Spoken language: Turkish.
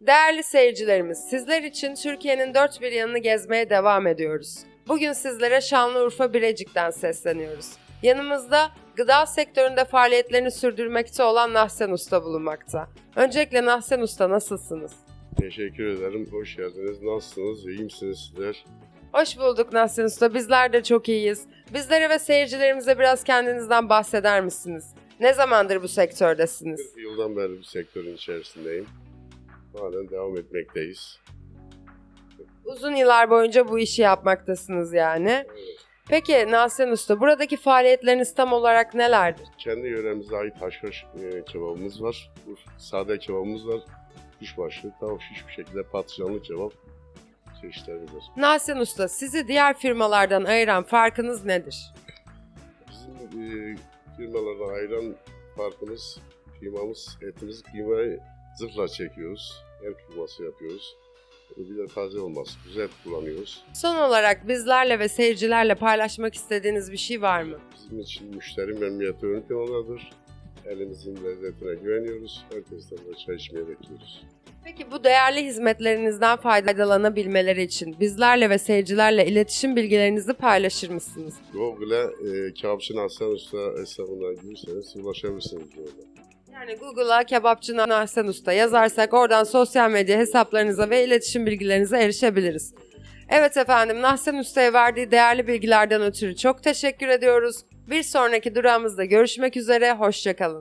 Değerli seyircilerimiz, sizler için Türkiye'nin dört bir yanını gezmeye devam ediyoruz. Bugün sizlere Şanlıurfa Birecik'ten sesleniyoruz. Yanımızda gıda sektöründe faaliyetlerini sürdürmekte olan Nahsen Usta bulunmakta. Öncelikle Nahsen Usta nasılsınız? Teşekkür ederim. Hoş geldiniz. Nasılsınız? İyi misiniz sizler? Hoş bulduk Nahsen Usta. Bizler de çok iyiyiz. Bizlere ve seyircilerimize biraz kendinizden bahseder misiniz? Ne zamandır bu sektördesiniz? 40 yıldan beri bu sektörün içerisindeyim. Halen devam etmekteyiz. Uzun yıllar boyunca bu işi yapmaktasınız yani. Peki Nahsen Usta, buradaki faaliyetleriniz tam olarak nelerdir? Kendi yöremize ait haşhaş e, kebabımız var. Sade kebabımız var. Kuşbaşı, tavuk şiş bir şekilde patlıcanlı kebap çeşitlerimiz var. Nahsen Usta, sizi diğer firmalardan ayıran farkınız nedir? Bizim e, firmalardan ayıran farkımız, kıymamız, etimiz kıymayı zırhla çekiyoruz. El kıyması yapıyoruz. E, Bir de taze olması. Güzel kullanıyoruz. Son olarak bizlerle ve seyircilerle paylaşmak istediğiniz bir şey var mı? Bizim için müşteri memnuniyeti ön planadır. Elimizin lezzetine güveniyoruz. Herkesten de çay içmeye bekliyoruz. Peki bu değerli hizmetlerinizden faydalanabilmeleri için bizlerle ve seyircilerle iletişim bilgilerinizi paylaşır mısınız? Google'e e, Kebapçı Hasan Usta hesabından girirseniz ulaşabilirsiniz orada. Yani Google'a kebapçı Nahsen Usta yazarsak oradan sosyal medya hesaplarınıza ve iletişim bilgilerinize erişebiliriz. Evet efendim Nahsen Usta'ya verdiği değerli bilgilerden ötürü çok teşekkür ediyoruz. Bir sonraki durağımızda görüşmek üzere, hoşçakalın.